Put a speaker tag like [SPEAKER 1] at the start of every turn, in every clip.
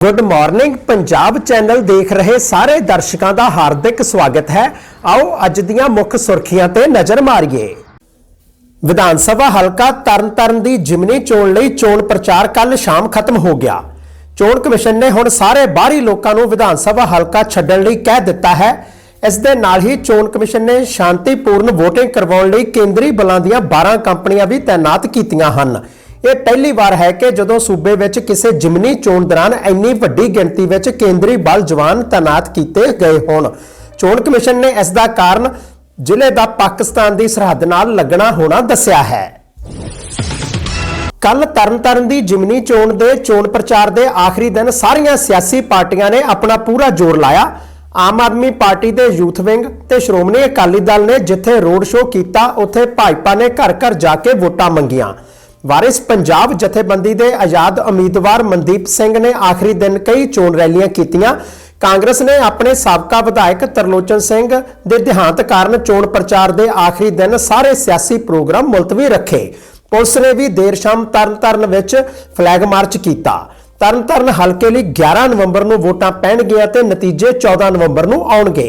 [SPEAKER 1] Good morning Punjab channel ਦੇਖ ਰਹੇ ਸਾਰੇ ਦਰਸ਼ਕਾਂ ਦਾ ਹਾਰਦਿਕ ਸਵਾਗਤ ਹੈ। ਆਓ ਅੱਜ ਦੀਆਂ ਮੁੱਖ ਸੁਰਖੀਆਂ ਤੇ ਨਜ਼ਰ ਮਾਰੀਏ। ਵਿਧਾਨ ਸਭਾ ਹਲਕਾ ਤਰਨਤਾਰਨ ਦੀ ਜਿਮਨੀ ਚੋਣ ਲਈ ਚੋਣ ਪ੍ਰਚਾਰ ਕੱਲ ਸ਼ਾਮ ਖਤਮ ਹੋ ਗਿਆ। ਚੋਣ ਕਮਿਸ਼ਨ ਨੇ ਹੁਣ ਸਾਰੇ ਬਾਹਰੀ ਲੋਕਾਂ ਨੂੰ ਵਿਧਾਨ ਸਭਾ ਹਲਕਾ ਛੱਡਣ ਲਈ ਕਹਿ ਦਿੱਤਾ ਹੈ। ਇਸ ਦੇ ਨਾਲ ਹੀ ਚੋਣ ਕਮਿਸ਼ਨ ਨੇ ਸ਼ਾਂਤੀਪੂਰਨ VOTING ਕਰਵਾਉਣ ਲਈ ਕੇਂਦਰੀ ਬਲਾਂ ਦੀਆਂ 12 ਕੰਪਨੀਆਂ ਵੀ ਤਾਇਨਾਤ ਕੀਤੀਆਂ ਹਨ। ਇਹ ਪਹਿਲੀ ਵਾਰ ਹੈ ਕਿ ਜਦੋਂ ਸੂਬੇ ਵਿੱਚ ਕਿਸੇ ਜਿਮਨੀ ਚੋਣ ਦੌਰਾਨ ਇੰਨੀ ਵੱਡੀ ਗਿਣਤੀ ਵਿੱਚ ਕੇਂਦਰੀ ਬਲ ਜਵਾਨ ਤਾਇਨਾਤ ਕੀਤੇ ਗਏ ਹੋਣ। ਚੋਣ ਕਮਿਸ਼ਨ ਨੇ ਇਸ ਦਾ ਕਾਰਨ ਜ਼ਿਲ੍ਹੇ ਦਾ ਪਾਕਿਸਤਾਨ ਦੀ ਸਰਹੱਦ ਨਾਲ ਲੱਗਣਾ ਹੋਣਾ ਦੱਸਿਆ ਹੈ। ਕੱਲ ਤਰਨਤਾਰਨ ਦੀ ਜਿਮਨੀ ਚੋਣ ਦੇ ਚੋਣ ਪ੍ਰਚਾਰ ਦੇ ਆਖਰੀ ਦਿਨ ਸਾਰੀਆਂ ਸਿਆਸੀ ਪਾਰਟੀਆਂ ਨੇ ਆਪਣਾ ਪੂਰਾ ਜ਼ੋਰ ਲਾਇਆ। ਆਮ ਆਦਮੀ ਪਾਰਟੀ ਦੇ ਯੂਥ ਵਿੰਗ ਤੇ ਸ਼੍ਰੋਮਣੀ ਅਕਾਲੀ ਦਲ ਨੇ ਜਿੱਥੇ ਰੋਡ ਸ਼ੋਅ ਕੀਤਾ, ਉੱਥੇ ਭਾਜਪਾ ਨੇ ਘਰ ਘਰ ਜਾ ਕੇ ਵੋਟਾਂ ਮੰਗੀਆਂ। ਵਾਰਿਸ ਪੰਜਾਬ ਜਥੇਬੰਦੀ ਦੇ ਆਜ਼ਾਦ ਉਮੀਦਵਾਰ ਮਨਦੀਪ ਸਿੰਘ ਨੇ ਆਖਰੀ ਦਿਨ ਕਈ ਚੋਣ ਰੈਲੀਆਂ ਕੀਤੀਆਂ। ਕਾਂਗਰਸ ਨੇ ਆਪਣੇ ਸਾਬਕਾ ਵਿਧਾਇਕ ਤਰਲੋਚਨ ਸਿੰਘ ਦੇ ਦੇਹਾਂਤ ਕਾਰਨ ਚੋਣ ਪ੍ਰਚਾਰ ਦੇ ਆਖਰੀ ਦਿਨ ਸਾਰੇ ਸਿਆਸੀ ਪ੍ਰੋਗਰਾਮ ਮੁਲਤਵੀ ਰੱਖੇ। ਪੁਲਿਸ ਨੇ ਵੀ ਦੇਰ ਸ਼ਾਮ ਤਰਨਤਾਰਨ ਵਿੱਚ ਫਲੈਗ ਮਾਰਚ ਕੀਤਾ। ਤਰਨਤਾਰਨ ਹਲਕੇ ਲਈ 11 ਨਵੰਬਰ ਨੂੰ ਵੋਟਾਂ ਪੈਣਗੀਆਂ ਤੇ ਨਤੀਜੇ 14 ਨਵੰਬਰ ਨੂੰ ਆਉਣਗੇ।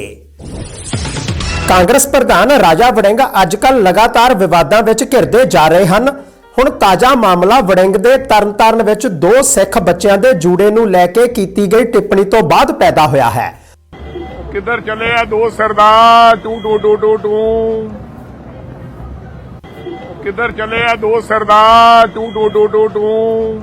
[SPEAKER 1] ਕਾਂਗਰਸ ਪ੍ਰਧਾਨ ਰਾਜਾ ਵੜਿੰਗ ਅੱਜਕੱਲ ਲਗਾਤਾਰ ਵਿਵਾਦਾਂ ਵਿੱਚ ਘਿਰਦੇ ਜਾ ਰਹੇ ਹਨ। ਹੁਣ ਤਾਜ਼ਾ ਮਾਮਲਾ ਵੜਿੰਗ ਦੇ ਤਰਨਤਾਰਨ ਵਿੱਚ ਦੋ ਸਿੱਖ ਬੱਚਿਆਂ ਦੇ ਜੂੜੇ ਨੂੰ ਲੈ ਕੇ ਕੀਤੀ ਗਈ ਟਿੱਪਣੀ ਤੋਂ ਬਾਅਦ ਪੈਦਾ ਹੋਇਆ ਹੈ।
[SPEAKER 2] ਕਿੱਧਰ ਚੱਲੇ ਆ ਦੋ ਸਰਦਾਰ? ਟੂ ਟੂ ਟੂ ਟੂ ਟੂ। ਕਿੱਧਰ ਚੱਲੇ ਆ ਦੋ ਸਰਦਾਰ? ਟੂ ਟੂ ਟੂ ਟੂ ਟੂ।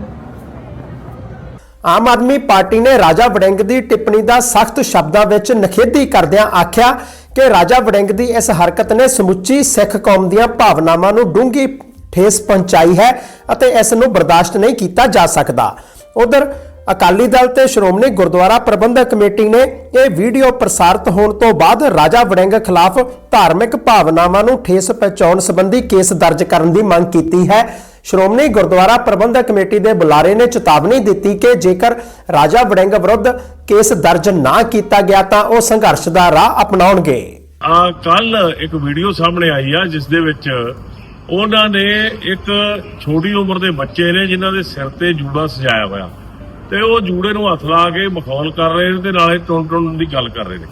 [SPEAKER 1] ਆਮ ਆਦਮੀ ਪਾਰਟੀ ਨੇ ਰਾਜਾ ਵੜਿੰਗ ਦੀ ਟਿੱਪਣੀ ਦਾ ਸਖਤ ਸ਼ਬਦਾਂ ਵਿੱਚ ਨਖੇਧੀ ਕਰਦਿਆਂ ਆਖਿਆ ਕਿ ਰਾਜਾ ਵੜਿੰਗ ਦੀ ਇਸ ਹਰਕਤ ਨੇ ਸਮੁੱਚੀ ਸਿੱਖ ਕੌਮ ਦੀਆਂ ਭਾਵਨਾਵਾਂ ਨੂੰ ਡੂੰਘੀ ਠੇਸ ਪਹੁੰਚਾਈ ਹੈ ਅਤੇ ਇਸ ਨੂੰ ਬਰਦਾਸ਼ਤ ਨਹੀਂ ਕੀਤਾ ਜਾ ਸਕਦਾ। ਉਧਰ ਅਕਾਲੀ ਦਲ ਤੇ ਸ਼੍ਰੋਮਣੀ ਗੁਰਦੁਆਰਾ ਪ੍ਰਬੰਧਕ ਕਮੇਟੀ ਨੇ ਇਹ ਵੀਡੀਓ ਪ੍ਰਸਾਰਿਤ ਹੋਣ ਤੋਂ ਬਾਅਦ ਰਾਜਾ ਵੜਿੰਗ ਖਿਲਾਫ ਧਾਰਮਿਕ ਭਾਵਨਾਵਾਂ ਨੂੰ ਠੇਸ ਪਹੁੰਚਾਉਣ ਸੰਬੰਧੀ ਕੇਸ ਦਰਜ ਕਰਨ ਦੀ ਮੰਗ ਕੀਤੀ ਹੈ। ਸ਼੍ਰੋਮਣੀ ਗੁਰਦੁਆਰਾ ਪ੍ਰਬੰਧਕ ਕਮੇਟੀ ਦੇ ਬੁਲਾਰੇ ਨੇ ਚੇਤਾਵਨੀ ਦਿੱਤੀ ਕਿ ਜੇਕਰ ਰਾਜਾ ਵੜਿੰਗ ਵਿਰੁੱਧ ਕੇਸ ਦਰਜ ਨਾ ਕੀਤਾ ਗਿਆ ਤਾਂ ਉਹ ਸੰਘਰਸ਼ ਦਾ ਰਾਹ ਅਪਣਾਉਣਗੇ।
[SPEAKER 3] ਆ ਕੱਲ ਇੱਕ ਵੀਡੀਓ ਸਾਹਮਣੇ ਆਈ ਆ, ਜਿਸ ਦੇ ਵਿੱਚ ਉਹਨਾਂ ਨੇ ਇੱਕ ਛੋਟੀ ਉਮਰ ਦੇ ਬੱਚੇ ਨੇ ਜਿਨ੍ਹਾਂ ਦੇ ਸਿਰ ਤੇ ਜੂੜਾ ਸਜਾਇਆ ਹੋਇਆ। ਤੇ ਉਹ ਜੂੜੇ ਨੂੰ ਹੱਥ ਲਾ ਕੇ ਮਖੌਲ ਕਰ ਰਹੇ ਨੇ ਤੇ ਨਾਲੇ ਟੁਣ ਟੁਣ ਦੀ ਗੱਲ ਕਰ ਰਹੇ ਨੇ।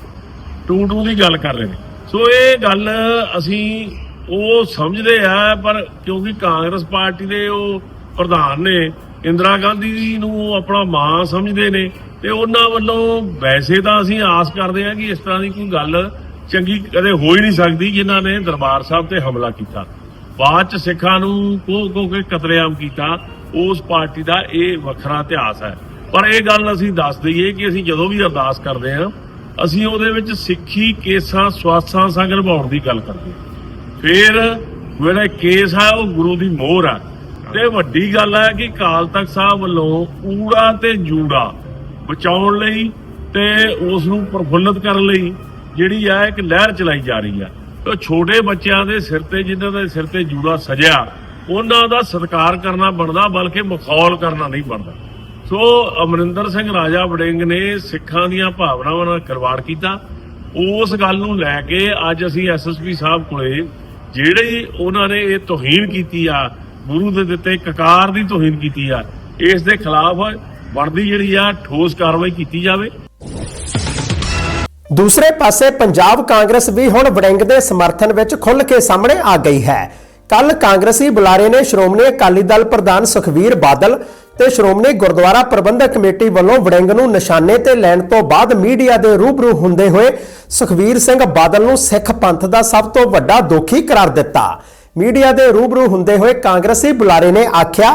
[SPEAKER 3] ਟੂ ਟੂ ਦੀ ਗੱਲ ਕਰ ਰਹੇ ਨੇ। ਸੋ ਇਹ ਗੱਲ ਅਸੀਂ ਉਹ ਸਮਝਦੇ ਆ, ਪਰ ਕਿਉਂਕਿ ਕਾਂਗਰਸ ਪਾਰਟੀ ਦੇ ਉਹ ਪ੍ਰਧਾਨ ਨੇ, ਇੰਦਰਾ ਗਾਂਧੀ ਜੀ ਨੂੰ ਉਹ ਆਪਣਾ ਮਾਂ ਸਮਝਦੇ ਨੇ ਤੇ ਉਹਨਾਂ ਵੱਲੋਂ ਵੈਸੇ ਤਾਂ ਅਸੀਂ ਆਸ ਕਰਦੇ ਹਾਂ ਕਿ ਇਸ ਤਰ੍ਹਾਂ ਦੀ ਕੋਈ ਗੱਲ ਚੰਗੀ ਕਦੇ ਹੋ ਹੀ ਨਹੀਂ ਸਕਦੀ ਜਿਨ੍ਹਾਂ ਨੇ ਦਰਬਾਰ ਸਾਹਿਬ ਤੇ ਹਮਲਾ ਕੀਤਾ। ਬਾਅਦ ਚ ਸਿੱਖਾਂ ਨੂੰ ਕੋ ਕੋ ਕੇ ਕਤਲੇਆਮ ਕੀਤਾ, ਉਸ ਪਾਰਟੀ ਦਾ ਇਹ ਵੱਖਰਾ ਇਤਿਹਾਸ ਹੈ। ਪਰ ਇਹ ਗੱਲ ਅਸੀਂ ਦੱਸ ਦਈਏ ਕਿ ਅਸੀਂ ਜਦੋਂ ਵੀ ਅਰਦਾਸ ਕਰਦੇ ਹਾਂ, ਅਸੀਂ ਉਹਦੇ ਵਿੱਚ ਸਿੱਖੀ ਕੇਸਾਂ, ਸਵਾਸਾਂ ਸੰਗ ਨਿਭਾਉਣ ਦੀ ਗੱਲ ਕਰਦੇ ਫਿਰ ਜਿਹੜਾ ਕੇਸ ਹੈ, ਉਹ ਗੁਰੂ ਦੀ ਮੋਹਰ ਹੈ। ਤੇ ਵੱਡੀ ਗੱਲ ਹੈ ਕਿ ਕਾਲ ਤਖਤ ਸਾਹਿਬ ਵੱਲੋਂ ਊੜਾ ਤੇ ਜੂੜਾ ਬਚਾਉਣ ਲਈ ਤੇ ਉਸ ਨੂੰ ਪ੍ਰਫੁੱਲਤ ਕਰਨ ਲਈ ਜਿਹੜੀ ਆ ਇੱਕ ਲਹਿਰ ਚਲਾਈ ਜਾ ਰਹੀ ਹੈ। ਤੇ ਛੋਟੇ ਬੱਚਿਆਂ ਦੇ ਸਿਰ ਤੇ, ਜਿਨ੍ਹਾਂ ਦੇ ਸਿਰ ਤੇ ਜੂੜਾ ਸਜਿਆ, ਉਹਨਾਂ ਦਾ ਸਤਿਕਾਰ ਕਰਨਾ ਬਣਦਾ, ਬਲਕਿ ਮਖੌਲ ਕਰਨਾ ਨਹੀਂ ਬਣਦਾ। ਸੋ ਅਮਰਿੰਦਰ ਸਿੰਘ ਰਾਜਾ ਵੜਿੰਗ ਨੇ ਸਿੱਖਾਂ ਦੀਆਂ ਭਾਵਨਾਵਾਂ ਨਾਲ ਕਰਵਾੜ ਕੀਤਾ। ਉਸ ਗੱਲ ਨੂੰ ਲੈ ਕੇ ਅੱਜ ਅਸੀਂ ਐਸਐਸਪੀ ਸਾਹਿਬ ਕੋਲੇ, ਜਿਹੜੇ ਉਹਨਾਂ ਨੇ ਇਹ ਤੋਹੀਨ ਕੀਤੀ ਆ, ਗੁਰੂ ਦੇ ਦਿੱਤੇ, ਕਕਾਰ ਦੀ ਤੋਹੀਨ ਕੀਤੀ ਆ, ਇਸ ਦੇ ਖਿਲਾਫ ਬਣਦੀ ਜਿਹੜੀ ਆ, ਠੋਸ ਕਾਰਵਾਈ ਕੀਤੀ ਜਾਵੇ।
[SPEAKER 1] ਦੂਸਰੇ ਪਾਸੇ ਪੰਜਾਬ ਕਾਂਗਰਸ ਵੀ ਹੁਣ ਵੜਿੰਗ ਦੇ ਸਮਰਥਨ ਵਿੱਚ ਖੁੱਲ੍ਹ ਕੇ ਸਾਹਮਣੇ ਆ ਗਈ ਹੈ। ਕੱਲ ਕਾਂਗਰਸੀ ਬੁਲਾਰੇ ਨੇ ਸ਼੍ਰੋਮਣੀ ਅਕਾਲੀ ਦਲ ਪ੍ਰਧਾਨ ਸੁਖਵੀਰ ਬਾਦਲ ਤੇ ਸ਼੍ਰੋਮਣੀ ਗੁਰਦੁਆਰਾ ਪ੍ਰਬੰਧਕ ਕਮੇਟੀ ਵੱਲੋਂ ਵੜਿੰਗ ਨੂੰ ਨਿਸ਼ਾਨੇ ਤੇ ਲੈਣ ਤੋਂ ਬਾਅਦ ਮੀਡੀਆ ਦੇ ਰੂਬਰੂ ਹੁੰਦੇ ਹੋਏ ਸੁਖਵੀਰ ਸਿੰਘ ਬਾਦਲ ਨੂੰ ਸਿੱਖ ਪੰਥ ਦਾ ਸਭ ਤੋਂ ਵੱਡਾ ਦੋਖੀ ਕਰਾਰ ਦਿੱਤਾ। ਮੀਡੀਆ ਦੇ ਰੂਬਰੂ ਹੁੰਦੇ ਹੋਏ ਕਾਂਗਰਸੀ ਬੁਲਾਰੇ ਨੇ ਆਖਿਆ,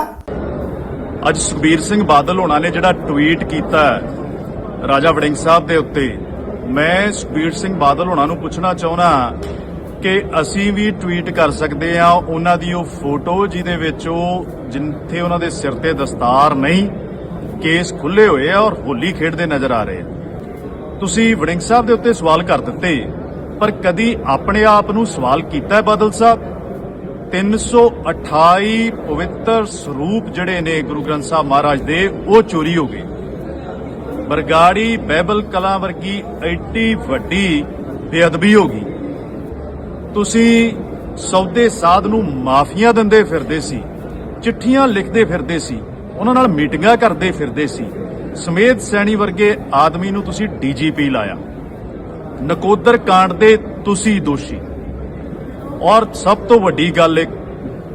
[SPEAKER 4] ਅੱਜ ਸੁਖਬੀਰ ਸਿੰਘ ਬਾਦਲ ਹੋਣਾ ਨੇ ਜਿਹੜਾ ਟਵੀਟ ਕੀਤਾ ਰਾਜਾ ਵੜਿੰਗ ਸਾਹਿਬ ਦੇ ਉੱਤੇ ਮੈਂ ਸੁਖਬੀਰ ਸਿੰਘ ਬਾਦਲ ਹੋਣਾ ਨੂੰ ਪੁੱਛਣਾ ਚਾਹੁੰਦਾ ਕਿ ਅਸੀਂ ਵੀ ਟਵੀਟ ਕਰ ਸਕਦੇ ਆ, ਉਹਨਾਂ ਦੀ ਉਹ ਫੋਟੋ ਜਿਹਦੇ ਵਿੱਚ ਉਹ ਜਿੱਥੇ ਉਹਨਾਂ ਦੇ ਸਿਰ ਤੇ ਦਸਤਾਰ ਨਹੀਂ, ਕੇਸ ਖੁੱਲੇ ਹੋਏ ਆ ਔਰ ਹੋਲੀ ਖੇਡਦੇ ਨਜ਼ਰ ਆ ਰਹੇ ਆ। ਤੁਸੀਂ ਵੜਿੰਗ ਸਾਹਿਬ ਦੇ ਉੱਤੇ ਸਵਾਲ ਕਰ ਦਿੱਤੇ, ਪਰ ਕਦੀ ਆਪਣੇ ਆਪ ਨੂੰ ਸਵਾਲ ਕੀਤਾ ਹੈ ਬਾਦਲ ਸਾਹਿਬ? 328 ਪਵਿੱਤਰ ਸਰੂਪ ਜਿਹੜੇ ਨੇ ਗੁਰੂ ਗ੍ਰੰਥ ਸਾਹਿਬ ਮਹਾਰਾਜ ਦੇ, ਉਹ ਚੋਰੀ ਹੋ ਗਏ। ਬਰਗਾੜੀ ਬਾਈਬਲ ਕਲਾ ਵਰਗੀ ਐਡੀ ਵੱਡੀ ਬੇਅਦਬੀ ਹੋ ਗਈ। ਤੁਸੀਂ ਸੌਦੇ ਸਾਧ ਨੂੰ ਮਾਫੀਆਂ ਦਿੰਦੇ ਫਿਰਦੇ ਸੀ, ਚਿੱਠੀਆਂ ਲਿਖਦੇ ਫਿਰਦੇ ਸੀ, ਉਹਨਾਂ ਨਾਲ ਮੀਟਿੰਗਾਂ ਕਰਦੇ ਫਿਰਦੇ ਸੀ, ਸਮੇਤ ਸੈਣੀ ਵਰਗੇ ਆਦਮੀ ਨੂੰ ਤੁਸੀਂ ਡੀਜੀਪੀ ਲਾਇਆ। ਨਕੋਦਰ ਕਾਂਡ ਦੇ ਤੁਸੀਂ ਦੋਸ਼ੀ। ਔਰ ਸਭ ਤੋਂ ਵੱਡੀ ਗੱਲ ਇਹ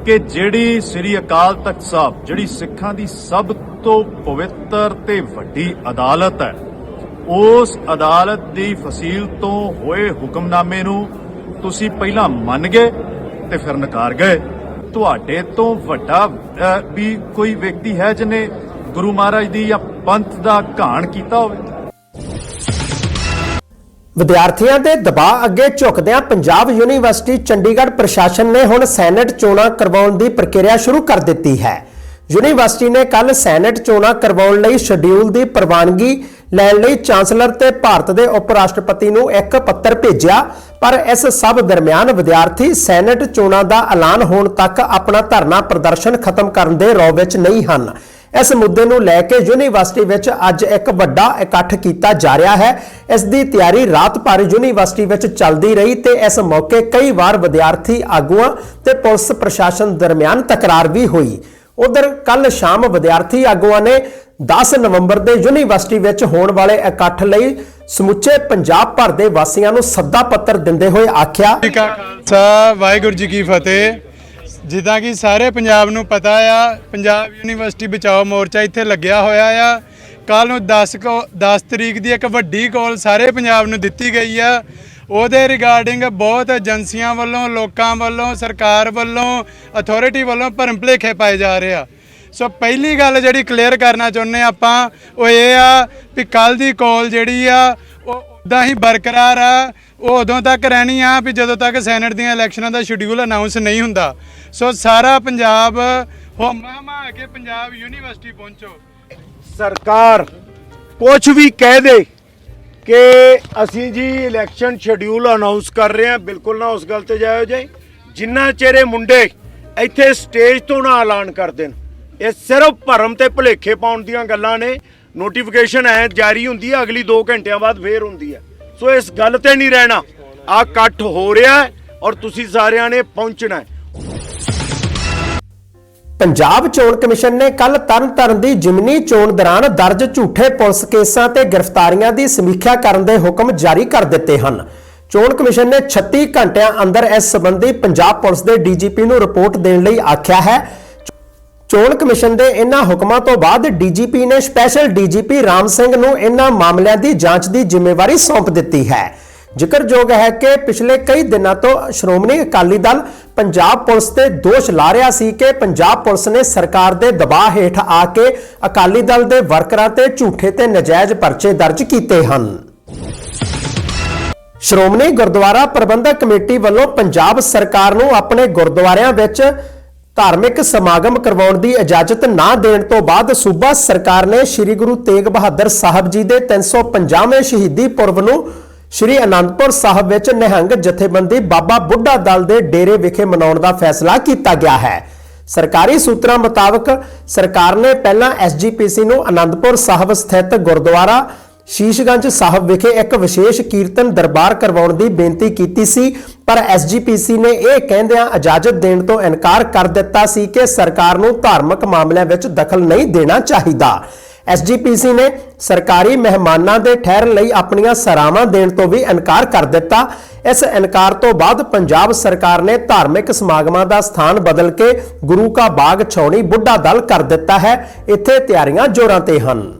[SPEAKER 4] ਕਿ ਜਿਹੜੀ ਸ੍ਰੀ ਅਕਾਲ ਤਖਤ ਸਾਹਿਬ, ਜਿਹੜੀ ਸਿੱਖਾਂ ਦੀ ਸਭ ਤੋਂ ਪਵਿੱਤਰ ਤੇ ਵੱਡੀ ਅਦਾਲਤ ਹੈ। ਉਸ ਅਦਾਲਤ ਦੀ ਫਸੀਲ ਤੋਂ ਹੋਏ ਹੁਕਮਨਾਮੇ ਨੂੰ ਤੁਸੀਂ ਪਹਿਲਾਂ ਮੰਨ ਗਏ ਤੇ ਫਿਰ ਨਕਾਰ ਗਏ। ਤੁਹਾਡੇ ਤੋਂ ਵੱਡਾ ਵੀ ਕੋਈ ਵਿਅਕਤੀ ਹੈ ਜਿਹਨੇ ਗੁਰੂ ਮਹਾਰਾਜ ਦੀ ਜਾਂ ਪੰਥ ਦਾ ਘਾਣ ਕੀਤਾ ਹੋਵੇ?
[SPEAKER 1] ਵਿਦਿਆਰਥੀਆਂ ਦੇ ਦਬਾਅ ਅੱਗੇ ਝੁਕਦਿਆਂ ਪੰਜਾਬ ਯੂਨੀਵਰਸਿਟੀ ਚੰਡੀਗੜ੍ਹ ਪ੍ਰਸ਼ਾਸਨ ਨੇ ਹੁਣ ਸੈਨੇਟ ਚੋਣਾਂ ਕਰਵਾਉਣ ਦੀ ਪ੍ਰਕਿਰਿਆ ਸ਼ੁਰੂ ਕਰ ਦਿੱਤੀ ਹੈ। ਯੂਨੀਵਰਸਿਟੀ ਨੇ ਕੱਲ ਸੈਨੇਟ ਚੋਣਾਂ ਕਰਵਾਉਣ ਲਈ ਸ਼ਡਿਊਲ ਦੀ ਪ੍ਰਵਾਨਗੀ ਲੈਣ ਲਈ ਚਾਂਸਲਰ ਤੇ ਭਾਰਤ ਦੇ ਉਪ ਰਾਸ਼ਟਰਪਤੀ ਨੂੰ ਇੱਕ ਪੱਤਰ ਭੇਜਿਆ। ਪਰ ਇਸ ਸਭ ਦਰਮਿਆਨ ਵਿਦਿਆਰਥੀ ਸੈਨੇਟ ਚੋਣਾਂ ਦਾ ਐਲਾਨ ਹੋਣ ਤੱਕ ਆਪਣਾ ਧਰਨਾ ਪ੍ਰਦਰਸ਼ਨ ਖਤਮ ਕਰਨ ਦੇ ਰੌ ਵਿੱਚ ਨਹੀਂ ਹਨ। ਇਸ ਮੁੱਦੇ ਨੂੰ ਲੈ ਕੇ ਯੂਨੀਵਰਸਿਟੀ ਵਿੱਚ ਅੱਜ ਇੱਕ ਵੱਡਾ ਇਕੱਠ ਕੀਤਾ ਜਾ ਰਿਹਾ ਹੈ। ਇਸ ਦੀ ਤਿਆਰੀ ਰਾਤ ਭਰ ਯੂਨੀਵਰਸਿਟੀ ਵਿੱਚ ਚੱਲਦੀ ਰਹੀ ਤੇ ਇਸ ਮੌਕੇ ਕਈ ਵਾਰ ਵਿਦਿਆਰਥੀ ਆਗੂਆਂ ਤੇ ਪੁਲਿਸ ਪ੍ਰਸ਼ਾਸਨ ਦਰਮਿਆਨ ਤਕਰਾਰ ਵੀ ਹੋਈ। ਉਧਰ ਕੱਲ ਸ਼ਾਮ ਵਿਦਿਆਰਥੀ ਆਗੂਆਂ ਨੇ 10 ਨਵੰਬਰ ਦੇ ਯੂਨੀਵਰਸਿਟੀ ਵਿੱਚ ਹੋਣ ਵਾਲੇ ਇਕੱਠ ਲਈ ਸਮੁੱਚੇ ਪੰਜਾਬ ਭਰ ਦੇ ਵਾਸੀਆਂ ਨੂੰ ਸੱਦਾ ਪੱਤਰ ਦਿੰਦੇ ਹੋਏ ਆਖਿਆ।
[SPEAKER 5] ਖਾਲਸਾ ਵਾਹਿਗੁਰੂ ਜੀ ਕੀ ਫਤਿਹ। ਜਿੱਦਾਂ ਕਿ ਸਾਰੇ ਪੰਜਾਬ ਨੂੰ ਪਤਾ ਆ, ਪੰਜਾਬ ਯੂਨੀਵਰਸਿਟੀ ਬਚਾਓ ਮੋਰਚਾ ਇੱਥੇ ਲੱਗਿਆ ਹੋਇਆ ਆ। ਕੱਲ ਨੂੰ 10 ਕੋ 10 ਤਰੀਕ ਦੀ ਇੱਕ ਵੱਡੀ ਕਾਲ ਸਾਰੇ ਪੰਜਾਬ ਨੂੰ ਦਿੱਤੀ ਗਈ ਆ। ਉਹਦੇ ਰਿਗਾਰਡਿੰਗ ਬਹੁਤ ਏਜੰਸੀਆਂ ਵੱਲੋਂ, ਲੋਕਾਂ ਵੱਲੋਂ, ਸਰਕਾਰ ਵੱਲੋਂ ਅਥਾਰਟੀ ਵੱਲੋਂ ਭਰਮ ਭੁਲੇਖੇ ਪਾਏ ਜਾ ਰਹੇ ਆ। ਸੋ ਪਹਿਲੀ ਗੱਲ ਜਿਹੜੀ ਕਲੀਅਰ ਕਰਨਾ ਚਾਹੁੰਦੇ ਹਾਂ ਆਪਾਂ, ਉਹ ਇਹ ਆ ਵੀ ਕੱਲ ਦੀ ਕਾਲ ਜਿਹੜੀ ਆ, ਉਹ ਉਦਾਂ ਹੀ ਬਰਕਰਾਰ ਆ। ਉਹ ਉਦੋਂ ਤੱਕ ਰਹਿਣੀ ਆ ਵੀ ਜਦੋਂ ਤੱਕ ਸੈਨੇਟ ਦੀਆਂ ਇਲੈਕਸ਼ਨਾਂ ਦਾ ਸ਼ਡਿਊਲ ਅਨਾਉਂਸ ਨਹੀਂ ਹੁੰਦਾ। ਸੋ ਸਾਰਾ ਪੰਜਾਬ ਹੋਮਾ ਮਾ ਕੇ ਪੰਜਾਬ ਯੂਨੀਵਰਸਿਟੀ ਪਹੁੰਚੋ।
[SPEAKER 6] ਸਰਕਾਰ ਕੁਝ ਵੀ ਕਹਿ ਦੇ। ਕਿ ਅਸੀਂ ਜੀ ਇਲੈਕਸ਼ਨ ਸ਼ਡਿਊਲ ਅਨਾਉਂਸ ਕਰ ਰਹੇ ਹਾਂ। ਬਿਲਕੁਲ ਨਾ ਉਸ ਗੱਲ ਤੇ ਜਾਇਓ ਜੀ। ਜਿੰਨਾ ਚਿਹਰੇ ਮੁੰਡੇ ਇੱਥੇ ਸਟੇਜ ਤੋਂ ਨਾ ਐਲਾਨ ਕਰ ਦੇਣ। ਇਹ ਸਿਰਫ ਭਰਮ ਤੇ ਭੁਲੇਖੇ ਪਾਉਣ ਦੀਆਂ ਗੱਲਾਂ ਨੇ। ਨੋਟੀਫਿਕੇਸ਼ਨ ਐ ਜਾਰੀ ਹੁੰਦੀ ਹੈ, ਅਗਲੀ 2 ਘੰਟਿਆਂ ਬਾਅਦ ਫੇਰ ਹੁੰਦੀ ਹੈ। ਸੋ ਇਸ ਗੱਲ ਤੇ ਨਹੀਂ ਰਹਿਣਾ। ਆ ਇਕੱਠ ਹੋ ਰਿਹਾ ਔਰ ਤੁਸੀਂ ਸਾਰਿਆਂ ਨੇ ਪਹੁੰਚਣਾ ਹੈ।
[SPEAKER 1] ਪੰਜਾਬ ਚੋਣ ਕਮਿਸ਼ਨ ਨੇ ਕੱਲ ਤਰਨਤਾਰਨ ਦੀ ਜਿਮਨੀ ਚੋਣ ਦੌਰਾਨ ਦਰਜ ਝੂਠੇ ਪੁਲਿਸ ਕੇਸਾਂ ਤੇ ਗ੍ਰਿਫਤਾਰੀਆਂ ਦੀ ਸਮੀਖਿਆ ਕਰਨ ਦੇ ਹੁਕਮ ਜਾਰੀ ਕਰ ਦਿੱਤੇ ਹਨ। ਚੋਣ ਕਮਿਸ਼ਨ ਨੇ 36 ਘੰਟਿਆਂ ਅੰਦਰ ਇਸ ਸੰਬੰਧੀ ਪੰਜਾਬ ਪੁਲਿਸ ਦੇ ਡੀਜੀਪੀ ਨੂੰ ਰਿਪੋਰਟ ਦੇਣ ਲਈ ਆਖਿਆ ਹੈ। ਚੋਣ ਕਮਿਸ਼ਨ ਦੇ ਇਹਨਾਂ ਹੁਕਮਾਂ ਤੋਂ ਬਾਅਦ ਡੀਜੀਪੀ ਨੇ ਸਪੈਸ਼ਲ ਡੀਜੀਪੀ ਰਾਮ ਸਿੰਘ ਨੂੰ ਇਹਨਾਂ ਮਾਮਲਿਆਂ ਦੀ ਜਾਂਚ ਦੀ ਜ਼ਿੰਮੇਵਾਰੀ ਸੌਂਪ ਦਿੱਤੀ ਹੈ। ਜ਼ਿਕਰਯੋਗ ਹੈ ਕਿ ਪਿਛਲੇ ਕਈ ਦਿਨਾਂ ਤੋਂ ਸ਼੍ਰੋਮਣੀ ਅਕਾਲੀ ਦਲ ਪੰਜਾਬ ਪੁਲਿਸ ਤੇ ਦੋਸ਼ ਲਾ ਰਿਹਾ ਸੀ ਕਿ ਪੰਜਾਬ ਪੁਲਿਸ ਨੇ ਸਰਕਾਰ ਦੇ ਦਬਾਅ ਹੇਠ ਆ ਕੇ ਅਕਾਲੀ ਦਲ ਦੇ ਵਰਕਰਾਂ ਤੇ ਝੂਠੇ ਤੇ ਨਜਾਇਜ਼ ਪਰਚੇ ਦਰਜ ਕੀਤੇ ਹਨ। ਸ਼੍ਰੋਮਣੀ ਗੁਰਦੁਆਰਾ ਪ੍ਰਬੰਧਕ ਕਮੇਟੀ ਵੱਲੋਂ ਪੰਜਾਬ ਸਰਕਾਰ ਨੂੰ ਆਪਣੇ ਗੁਰਦੁਆਰਿਆਂ ਵਿੱਚ ਧਾਰਮਿਕ ਸਮਾਗਮ ਕਰਵਾਉਣ ਦੀ ਇਜਾਜ਼ਤ ਨਾ ਦੇਣ ਤੋਂ ਬਾਅਦ ਸੂਬਾ ਸਰਕਾਰ ਨੇ ਸ੍ਰੀ ਗੁਰੂ ਤੇਗ ਬਹਾਦਰ ਸਾਹਿਬ ਜੀ ਦੇ 350ਵੇਂ ਸ਼ਹੀਦੀ ਪੁਰਬ ਨੂੰ ਸ੍ਰੀ ਅਨੰਦਪੁਰ ਸਾਹਿਬ ਵਿੱਚ ਨਿਹੰਗ ਜਥੇਬੰਦੀ ਬਾਬਾ ਬੁੱਢਾ ਦਲ ਦੇ ਡੇਰੇ ਵਿਖੇ ਮਨਾਉਣ ਦਾ ਫੈਸਲਾ ਕੀਤਾ ਗਿਆ ਹੈ। ਸਰਕਾਰੀ ਸੂਤਰਾਂ ਮੁਤਾਬਕ ਸਰਕਾਰ ਨੇ ਪਹਿਲਾਂ ਐਸਜੀਪੀਸੀ ਨੂੰ ਅਨੰਦਪੁਰ ਸਾਹਿਬ ਸਥਿਤ ਗੁਰਦੁਆਰਾ ਸ਼ੀਸ਼ਗੰਜ ਸਾਹਿਬ ਵਿਖੇ ਇੱਕ ਵਿਸ਼ੇਸ਼ ਕੀਰਤਨ ਦਰਬਾਰ ਕਰਵਾਉਣ ਦੀ ਬੇਨਤੀ ਕੀਤੀ ਸੀ, ਪਰ ਐਸਜੀਪੀਸੀ ਨੇ ਇਹ ਕਹਿੰਦਿਆਂ ਇਜਾਜ਼ਤ ਦੇਣ ਤੋਂ ਇਨਕਾਰ ਕਰ ਦਿੱਤਾ ਸੀ ਕਿ ਸਰਕਾਰ ਨੂੰ ਧਾਰਮਿਕ ਮਾਮਲਿਆਂ ਵਿੱਚ ਦਖਲ ਨਹੀਂ ਦੇਣਾ ਚਾਹੀਦਾ। ਐਸਜੀਪੀਸੀ ਨੇ ਸਰਕਾਰੀ ਮਹਿਮਾਨਾਂ ਦੇ ਠਹਿਰਨ ਲਈ ਆਪਣੀਆਂ ਸਰਾਵਾਂ ਦੇਣ ਤੋਂ ਵੀ ਇਨਕਾਰ ਕਰ ਦਿੱਤਾ। ਇਸ ਇਨਕਾਰ ਤੋਂ ਬਾਅਦ ਪੰਜਾਬ ਸਰਕਾਰ ਨੇ ਧਾਰਮਿਕ ਸਮਾਗਮਾਂ ਦਾ ਸਥਾਨ ਬਦਲ ਕੇ ਗੁਰੂ ਕਾ ਬਾਗ ਛਾਉਣੀ ਬੁੱਢਾ ਦਲ ਕਰ ਦਿੱਤਾ ਹੈ। ਇੱਥੇ ਤਿਆਰੀਆਂ ਜ਼ੋਰਾਂ ਤੇ ਹਨ।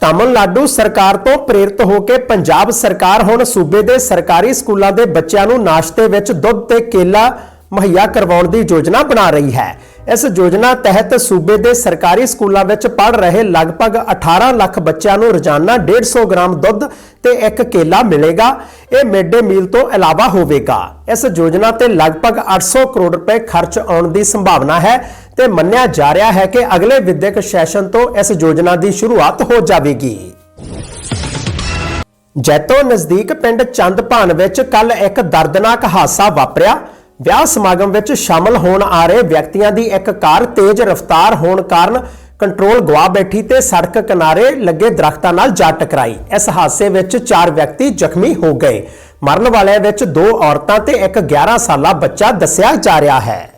[SPEAKER 1] ਤਾਮਿਲਨਾਡੂ ਸਰਕਾਰ ਤੋਂ ਪ੍ਰੇਰਿਤ ਹੋ ਕੇ ਪੰਜਾਬ ਸਰਕਾਰ ਹੁਣ ਸੂਬੇ ਦੇ ਸਰਕਾਰੀ ਸਕੂਲਾਂ ਦੇ ਬੱਚਿਆਂ ਨੂੰ ਨਾਸ਼ਤੇ ਵਿੱਚ ਦੁੱਧ ਤੇ ਕੇਲਾ ਮੁਹੱਈਆ ਕਰਵਾਉਣ ਦੀ ਯੋਜਨਾ ਬਣਾ ਰਹੀ ਹੈ। ਇਸ ਯੋਜਨਾ ਤਹਿਤ ਸੂਬੇ ਦੇ ਸਰਕਾਰੀ ਸਕੂਲਾਂ ਵਿੱਚ ਪੜ੍ਹ ਰਹੇ ਲਗਭਗ 18 ਲੱਖ ਬੱਚਿਆਂ ਨੂੰ ਰੋਜ਼ਾਨਾ 150 ਗ੍ਰਾਮ ਦੁੱਧ ਤੇ ਇੱਕ ਕੇਲਾ ਮਿਲੇਗਾ। ਇਹ ਮਿਡ ਮੀਲ ਤੋਂ ਇਲਾਵਾ ਹੋਵੇਗਾ। ਇਸ ਯੋਜਨਾ ਤੇ ਲਗਭਗ 800 ਕਰੋੜ ਰੁਪਏ ਖਰਚ ਆਉਣ ਦੀ ਸੰਭਾਵਨਾ ਹੈ ਤੇ ਮੰਨਿਆ ਜਾ ਰਿਹਾ ਹੈ ਕਿ ਅਗਲੇ ਵਿਦਿਅਕ ਸੈਸ਼ਨ ਤੋਂ ਇਸ ਯੋਜਨਾ ਦੀ ਸ਼ੁਰੂਆਤ ਹੋ ਜਾਵੇਗੀ। ਜੈਤੋ ਨਜ਼ਦੀਕ ਪਿੰਡ ਚੰਦਭਾਨ ਵਿੱਚ ਕੱਲ ਇੱਕ ਦਰਦਨਾਕ ਹਾਦਸਾ ਵਾਪਰਿਆ। ਵਿਆਹ ਸਮਾਗਮ ਵਿੱਚ ਸ਼ਾਮਲ ਹੋਣ ਆ ਰਹੇ ਵਿਅਕਤੀਆਂ ਦੀ ਇੱਕ ਕਾਰ ਤੇਜ਼ ਰਫ਼ਤਾਰ ਹੋਣ ਕਾਰਨ ਕੰਟਰੋਲ ਗਵਾ ਬੈਠੀ ਤੇ ਸੜਕ ਕਿਨਾਰੇ ਲੱਗੇ ਦਰਖਤਾਂ ਨਾਲ ਜਾ ਟਕਰਾਈ। ਇਸ ਹਾਦਸੇ ਵਿੱਚ 4 ਵਿਅਕਤੀ ਜ਼ਖਮੀ ਹੋ ਗਏ। ਮਰਨ ਵਾਲਿਆਂ ਵਿੱਚ ਦੋ ਔਰਤਾਂ ਤੇ ਇੱਕ 11 ਸਾਲਾ ਬੱਚਾ ਦੱਸਿਆ ਜਾ ਰਿਹਾ ਹੈ।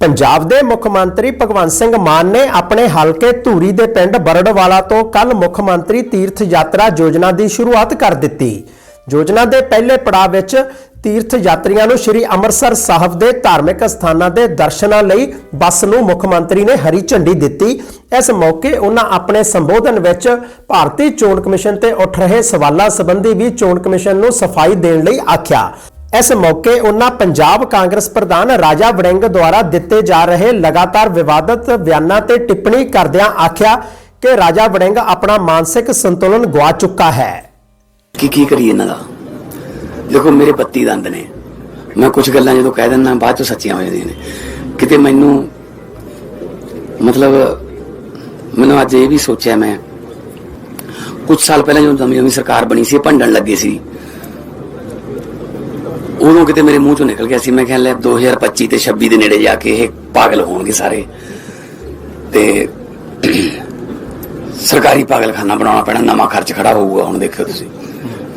[SPEAKER 1] ਪੰਜਾਬ ਦੇ ਮੁੱਖ ਮੰਤਰੀ ਭਗਵੰਤ ਸਿੰਘ ਮਾਨ ਨੇ ਆਪਣੇ ਹਲਕੇ ਧੂਰੀ ਦੇ ਪਿੰਡ ਬਰੜਵਾਲਾ ਤੋਂ ਕੱਲ ਮੁੱਖ ਮੰਤਰੀ ਤੀਰਥ ਯਾਤਰਾ ਯੋਜਨਾ ਦੀ ਸ਼ੁਰੂਆਤ ਕਰ ਦਿੱਤੀ। ਯੋਜਨਾ ਦੇ ਪਹਿਲੇ ਪੜਾਅ ਵਿੱਚ ਤੀਰਥ ਯਾਤਰੀਆਂ ਨੂੰ ਸ੍ਰੀ ਅੰਮ੍ਰਿਤਸਰ ਸਾਹਿਬ ਦੇ ਧਾਰਮਿਕ ਸਥਾਨਾਂ ਦੇ ਦਰਸ਼ਨਾਂ ਲਈ ਬੱਸ ਨੂੰ ਮੁੱਖ ਮੰਤਰੀ ਨੇ ਹਰੀ ਝੰਡੀ ਦਿੱਤੀ। ਇਸ ਮੌਕੇ ਉਹਨਾਂ ਆਪਣੇ ਸੰਬੋਧਨ ਵਿੱਚ ਭਾਰਤੀ ਚੋਣ ਕਮਿਸ਼ਨ ਤੇ ਉੱਠ ਰਹੇ ਸਵਾਲਾਂ ਸੰਬੰਧੀ ਵੀ ਚੋਣ ਕਮਿਸ਼ਨ ਨੂੰ ਸਫ਼ਾਈ ਦੇਣ ਲਈ ਆਖਿਆ। ਇਸ ਮੌਕੇ ਉਹਨਾਂ ਪੰਜਾਬ ਕਾਂਗਰਸ ਪ੍ਰਧਾਨ ਰਾਜਾ ਵੜਿੰਗ ਦੁਆਰਾ ਦਿੱਤੇ ਜਾ ਰਹੇ ਲਗਾਤਾਰ ਵਿਵਾਦਤ ਬਿਆਨਾਂ ਤੇ ਟਿੱਪਣੀ ਕਰਦਿਆਂ ਆਖਿਆ ਕਿ ਰਾਜਾ ਵੜਿੰਗ ਆਪਣਾ ਮਾਨਸਿਕ ਸੰਤੁਲਨ ਗਵਾ ਚੁੱਕਾ ਹੈ।
[SPEAKER 7] ਕੀ ਕੀ ਕਰੀ ਇਹਨਾਂ ਦਾ? ਦੇਖੋ, ਮੇਰੇ 32 ਦੰਦ ਨੇ। ਮੈਂ ਕੁਝ ਗੱਲਾਂ ਜਦੋਂ ਕਹਿ ਦਿੰਦਾ, ਬਾਅਦ ਚ ਸੱਚੀਆਂ ਹੋ ਜਾਂਦੀਆਂ ਨੇ। ਕਿਤੇ ਮੈਨੂੰ, ਮਤਲਬ, ਮੈਨੂੰ ਅੱਜ ਇਹ ਵੀ ਸੋਚਿਆ ਮੈਂ ਕੁਝ ਸਾਲ ਪਹਿਲਾਂ ਜਦੋਂ ਨਵੀਂ ਨਵੀਂ ਸਰਕਾਰ ਬਣੀ ਸੀ, ਭੰਡਣ ਲੱਗੇ ਸੀ। ਉਦੋਂ ਕਿਤੇ ਮੇਰੇ ਮੂੰਹ ਚੋਂ ਨਿਕਲ ਗਿਆ ਸੀ, ਮੈਂ ਕਿਹਾ, ਲੈ 2025 ਤੇ 26 ਦੇ ਨੇੜੇ ਜਾ ਕੇ ਇਹ ਪਾਗਲ ਹੋਣਗੇ ਸਾਰੇ। ਤੇ ਸਰਕਾਰੀ ਪਾਗਲਖਾਨਾ ਬਣਾਉਣਾ ਪੈਣਾ, ਨਵਾਂ ਖਰਚ ਖੜਾ ਹੋਊਗਾ ਹੁਣ, ਦੇਖਿਓ ਤੁਸੀਂ।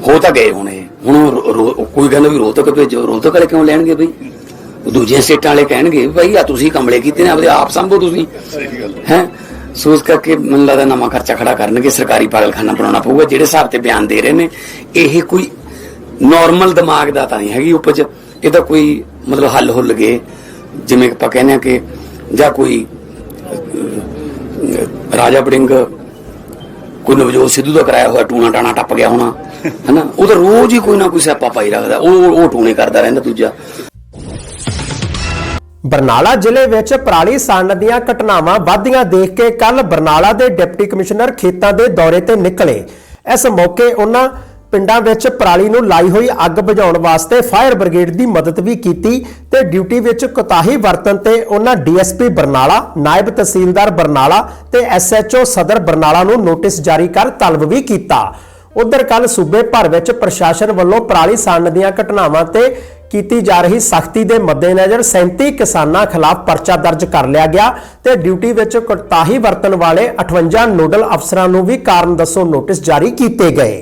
[SPEAKER 7] ਹੋ ਤਾਂ ਗਏ ਹੁਣ। ਹੁਣ ਕੋਈ ਕਹਿੰਦਾ ਵੀ ਰੋਹਤਕ ਭੇਜੋ। ਰੋਹਤਕ ਵਾਲੇ ਕਿਉਂ ਲੈਣਗੇ ਬਈ? ਦੂਜੀਆਂ ਸਟੇਟਾਂ ਵਾਲੇ ਕਹਿਣਗੇ ਭਾਈ ਆ ਤੁਸੀਂ ਕਮਲੇ ਕੀਤੇ ਨੇ ਆਪਦੇ ਆਪ ਸੰਭੋ ਤੁਸੀਂ। ਹੈ। ਸੋ ਇਸ ਕਰਕੇ ਮੈਨੂੰ ਲੱਗਦਾ ਨਵਾਂ ਖਰਚਾ ਖੜਾ ਕਰਨਗੇ ਸਰਕਾਰੀ ਪਾਗਲਖਾਨਾ ਬਣਾਉਣਾ ਪਊਗਾ ਜਿਹੜੇ ਹਿਸਾਬ ਤੇ ਬਿਆਨ ਦੇ ਰਹੇ ਨੇ। ਇਹ ਕੋਈ ਨਾਰਮਲ ਦਿਮਾਗ ਦਾ ਤਾਂ ਨਹੀਂ ਹੈਗੀ ਉਪਜ। ਇਹਦਾ ਕੋਈ ਮਤਲਬ ਹੱਲ ਹੁੱਲ ਗਏ। ਜਿਵੇਂ ਆਪਾਂ ਕਹਿੰਦੇ ਆ ਕਿ ਜਾਂ ਕੋਈ ਰਾਜਾ ਬੜਿੰਗ ਕੋਈ ਨਵਜੋਤ ਸਿੱਧੂ ਦਾ ਕਰਾਇਆ ਹੋਇਆ ਟੂਣਾ ਟਾਣਾ ਟੱਪ ਗਿਆ ਹੋਣਾ। ਹਨਾ? ਉਹ ਤਾਂ ਰੋਜ਼ ਹੀ ਕੋਈ ਨਾ ਕੋਈ ਸਿਆਪਾ ਪਾਈ ਰੱਖਦਾ। ਉਹ ਉਹ ਟੂਣੇ ਕਰਦਾ ਰਹਿੰਦਾ ਦੂਜਾ।
[SPEAKER 1] ਬਰਨਾਲਾ ਜ਼ਿਲ੍ਹੇ ਵਿੱਚ ਪਰਾਲੀ ਸਾੜਨ ਦੀਆਂ ਘਟਨਾਵਾਂ ਵਧਦੀਆਂ ਦੇਖ ਕੇ ਕੱਲ ਬਰਨਾਲਾ ਦੇ ਡਿਪਟੀ ਕਮਿਸ਼ਨਰ ਖੇਤਾਂ ਦੇ ਦੌਰੇ ਤੇ ਨਿਕਲੇ। ਇਸ ਮੌਕੇ ਉਹਨਾਂ ਪਿੰਡਾਂ ਵਿੱਚ ਪਰਾਲੀ ਨੂੰ ਲਾਈ ਹੋਈ ਅੱਗ ਬੁਝਾਉਣ ਵਾਸਤੇ ਫਾਇਰ ਬ੍ਰਿਗੇਡ ਦੀ ਮਦਦ ਵੀ ਕੀਤੀ ਤੇ ਡਿਊਟੀ ਵਿੱਚ ਕੋਤਾਹੀ ਵਰਤਣ ਤੇ ਉਹਨਾਂ ਡੀਐਸਪੀ ਬਰਨਾਲਾ, ਨਾਇਬ ਤਹਿਸੀਲਦਾਰ ਬਰਨਾਲਾ ਤੇ ਐਸਐਚਓ ਸਦਰ ਬਰਨਾਲਾ ਨੂੰ ਨੋਟਿਸ ਜਾਰੀ ਕਰ ਤਲਬ ਵੀ ਕੀਤਾ। ਉਧਰ ਕੱਲ ਸੂਬੇ ਭਰ ਵਿੱਚ ਪ੍ਰਸ਼ਾਸਨ ਵੱਲੋਂ ਪਰਾਲੀ ਸਾੜਨ ਦੀਆਂ ਘਟਨਾਵਾਂ ਤੇ ਕੀਤੀ ਜਾ ਰਹੀ ਸਖਤੀ ਦੇ ਮੱਦੇਨਜ਼ਰ 37 ਕਿਸਾਨਾਂ ਖਿਲਾਫ ਪਰਚਾ ਦਰਜ ਕਰ ਲਿਆ ਗਿਆ ਤੇ ਡਿਊਟੀ ਵਿੱਚ ਕੋਤਾਹੀ ਵਰਤਣ ਵਾਲੇ 58 ਨੋਡਲ ਅਫਸਰਾਂ ਨੂੰ ਵੀ ਕਾਰਨ ਦੱਸੋ ਨੋਟਿਸ ਜਾਰੀ ਕੀਤੇ ਗਏ।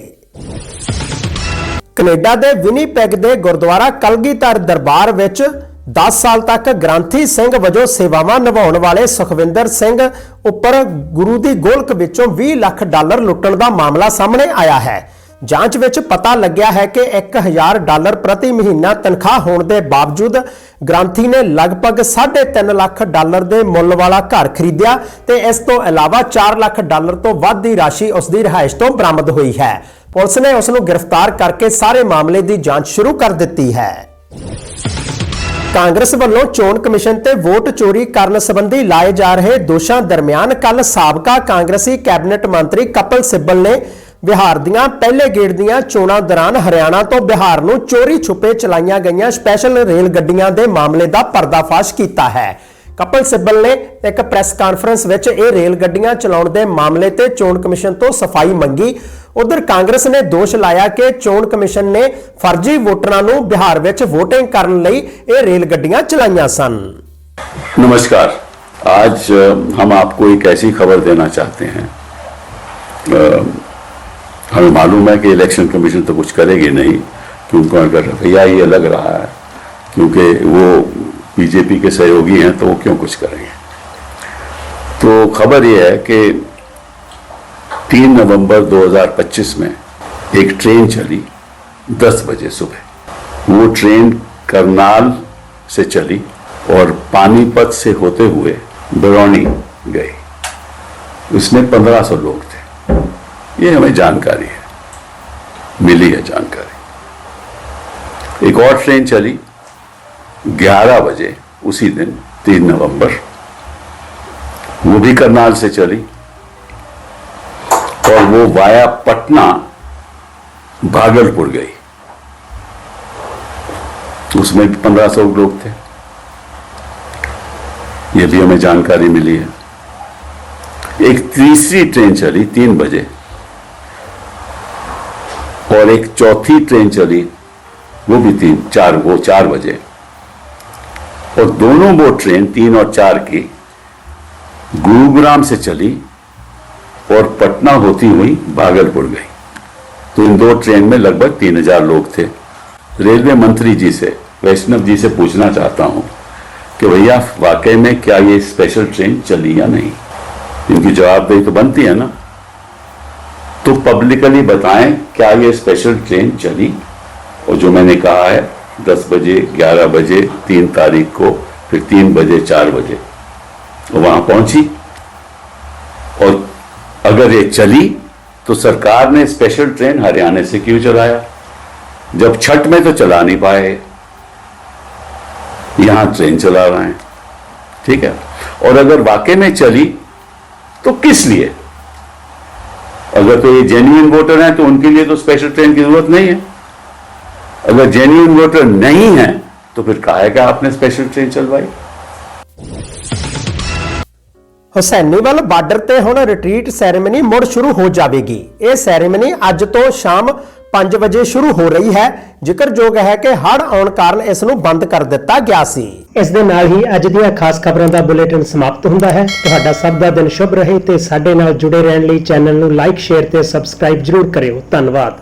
[SPEAKER 1] ਕੈਨੇਡਾ ਦੇ ਵਿਨੀਪੈਗ ਦੇ ਗੁਰਦੁਆਰਾ ਕਲਗੀਧਰ ਦਰਬਾਰ ਵਿੱਚ 10 ਸਾਲ ਤੱਕ ਗ੍ਰੰਥੀ ਸਿੰਘ ਵਜੋਂ ਸੇਵਾਵਾਂ ਨਿਭਾਉਣ ਵਾਲੇ ਸੁਖਵਿੰਦਰ ਸਿੰਘ ਉੱਪਰ ਗੁਰੂ ਦੀ ਗੋਲਕ ਵਿੱਚੋਂ 20 ਲੱਖ ਡਾਲਰ ਲੁੱਟਣ ਦਾ ਮਾਮਲਾ ਸਾਹਮਣੇ ਆਇਆ ਹੈ। ਜਾਂਚ ਵਿੱਚ ਪਤਾ ਲੱਗਿਆ ਹੈ ਕਿ 1000 ਡਾਲਰ ਪ੍ਰਤੀ ਮਹੀਨਾ ਤਨਖਾਹ ਹੋਣ ਦੇ ਬਾਵਜੂਦ ਗ੍ਰੰਥੀ ਨੇ ਲਗਭਗ 3.5 ਲੱਖ ਡਾਲਰ ਦੇ ਮੁੱਲ ਵਾਲਾ ਘਰ ਖਰੀਦਿਆ ਤੇ ਇਸ ਤੋਂ ਇਲਾਵਾ 4 ਲੱਖ ਡਾਲਰ ਤੋਂ ਵੱਧ ਦੀ ਰਾਸ਼ੀ ਉਸ ਦੀ ਰਿਹਾਇਸ਼ ਤੋਂ ਬਰਾਮਦ ਹੋਈ ਹੈ। ਪੁਲਿਸ ਨੇ ਉਸ ਨੂੰ ਗ੍ਰਿਫਤਾਰ ਕਰਕੇ ਸਾਰੇ ਮਾਮਲੇ ਦੀ ਜਾਂਚ ਸ਼ੁਰੂ ਕਰ ਦਿੱਤੀ ਹੈ। ਕਾਂਗਰਸ ਵੱਲੋਂ ਚੋਣ ਕਮਿਸ਼ਨ ਤੇ ਵੋਟ ਚੋਰੀ ਕਰਨ ਸੰਬੰਧੀ ਲਾਏ ਜਾ ਰਹੇ ਦੋਸ਼ਾਂ ਦਰਮਿਆਨ ਕੱਲ ਸਾਬਕਾ ਕਾਂਗਰਸੀ ਕੈਬਨਿਟ ਮੰਤਰੀ ਕਪਲ ਸਿੱਬਲ ਨੇ ਬਿਹਾਰ ਦੀਆਂ ਪਹਿਲੇ ਗੇੜ ਦੀਆਂ ਚੋਣਾਂ ਦੌਰਾਨ ਹਰਿਆਣਾ ਤੋਂ ਬਿਹਾਰ ਨੂੰ ਚੋਰੀ ਛੁਪੇ ਚਲਾਈਆਂ ਗਈਆਂ ਸਪੈਸ਼ਲ ਰੇਲ ਗੱਡੀਆਂ ਦੇ ਮਾਮਲੇ ਦਾ ਪਰਦਾਫਾਸ਼ ਕੀਤਾ ਹੈ। ਕਪਲ ਸਿੱਬਲ ਨੇ ਇੱਕ ਪ੍ਰੈਸ ਕਾਨਫਰੰਸ ਵਿੱਚ ਇਹ ਰੇਲ ਗੱਡੀਆਂ ਚਲਾਉਣ ਦੇ ਮਾਮਲੇ ਤੇ ਚੋਣ ਕਮਿਸ਼ਨ ਤੋਂ ਸਫ਼ਾਈ ਮੰਗੀ। ਉਧਰ ਕਾਂਗਰਸ ਨੇ ਦੋਸ਼ ਲਾਇਆ ਕਿ ਚੋਣ ਕਮਿਸ਼ਨ ਨੇ ਫਰਜ਼ੀ ਵੋਟਰਾਂ ਨੂੰ ਬਿਹਾਰ ਵਿੱਚ VOTING ਕਰਨ ਲਈ ਇਹ ਰੇਲ ਗੱਡੀਆਂ ਚਲਾਈਆਂ ਸਨ
[SPEAKER 8] नमस्कार आज अ, हम आपको एक ऐसी खबर देना चाहते हैं अ, हमें मालूम है कि इलेक्शन कमीशन तो कुछ करेगी नहीं कि उनको अगर रवैया ये लग रहा है क्योंकि वो बीजेपी के सहयोगी हैं तो वो क्यों कुछ करेंगे तो खबर ये है कि 3 नवंबर 2025 में एक ट्रेन चली 10 बजे सुबह। वो ट्रेन करनाल से चली और पानीपत से होते हुए बरौनी गई। उसमें 1500 लोग थे। ये हमें जानकारी है। मिली है जानकारी। एक और ट्रेन चली 11 बजे उसी दिन 3 नवंबर। वो भी करनाल से चली। वो वाया पटना भागलपुर गई। उसमें भी 1500 लोग थे। ये भी हमें जानकारी मिली है। एक तीसरी ट्रेन चली तीन बजे और एक चौथी ट्रेन चली, वो भी तीन, चार, वो चार बजे। और दोनों वो ट्रेन तीन और चार की गुरुग्राम से चली और पटना होती हुई भागलपुर गई। तो इन दो ट्रेन में लगभग तीन हज़ार लोग थे। रेलवे मंत्री जी से, वैष्णव जी से पूछना चाहता हूँ कि भैया, वाकई में क्या ये स्पेशल ट्रेन चली या नहीं? इनकी जवाबदेही तो बनती है ना। तो पब्लिकली बताएँ, क्या ये स्पेशल ट्रेन चली? और जो मैंने कहा है 10 बजे 11 बजे, तीन तारीख को, फिर तीन बजे, चार बजे वहाँ पहुँची। और अगर ये चली तो सरकार ने स्पेशल ट्रेन हरियाणा से क्यों चलाया? जब छठ में तो चला नहीं पाए। यहाँ ट्रेन चला रहे हैं। ठीक है? और अगर वाकई में चली तो किस लिए? अगर तो ये जेन्युइन वोटर हैं तो उनके लिए तो स्पेशल ट्रेन की ज़रूरत नहीं है। अगर जेन्युइन वोटर नहीं है तो फिर कहा है कि आपने स्पेशल ट्रेन चलवाई?
[SPEAKER 1] ਹੁਸੈਨੀਵਾਲ ਬਾਰਡਰ ਤੇ ਹੁਣ ਰਿਟਰੀਟ ਸੈਰੇਮਨੀ ਮੁੜ ਸ਼ੁਰੂ ਹੋ ਜਾਵੇਗੀ। ਇਹ ਸੈਰੇਮਨੀ ਅੱਜ ਤੋਂ ਸ਼ਾਮ 5 ਵਜੇ ਸ਼ੁਰੂ ਹੋ ਰਹੀ ਹੈ। ਜ਼ਿਕਰਯੋਗ ਹੈ ਕਿ ਹੜ੍ਹ ਆਉਣ ਕਾਰਨ ਇਸ ਨੂੰ ਬੰਦ ਕਰ ਦਿੱਤਾ ਗਿਆ ਸੀ। ਇਸ ਦੇ ਨਾਲ ਹੀ ਅੱਜ ਦੀਆਂ ਖਾਸ ਖਬਰਾਂ ਦਾ ਬੁਲੇਟਿਨ ਸਮਾਪਤ ਹੁੰਦਾ ਹੈ। ਤੁਹਾਡਾ ਸਭ ਦਾ ਦਿਨ ਸ਼ੁਭ ਰਹੇ ਤੇ ਸਾਡੇ ਨਾਲ ਜੁੜੇ ਰਹਿਣ ਲਈ ਚੈਨਲ ਨੂੰ ਲਾਈਕ ਸ਼ੇਅਰ ਤੇ ਸਬਸਕ੍ਰਾਈਬ ਜਰੂਰ ਕਰਿਓ। ਧੰਨਵਾਦ।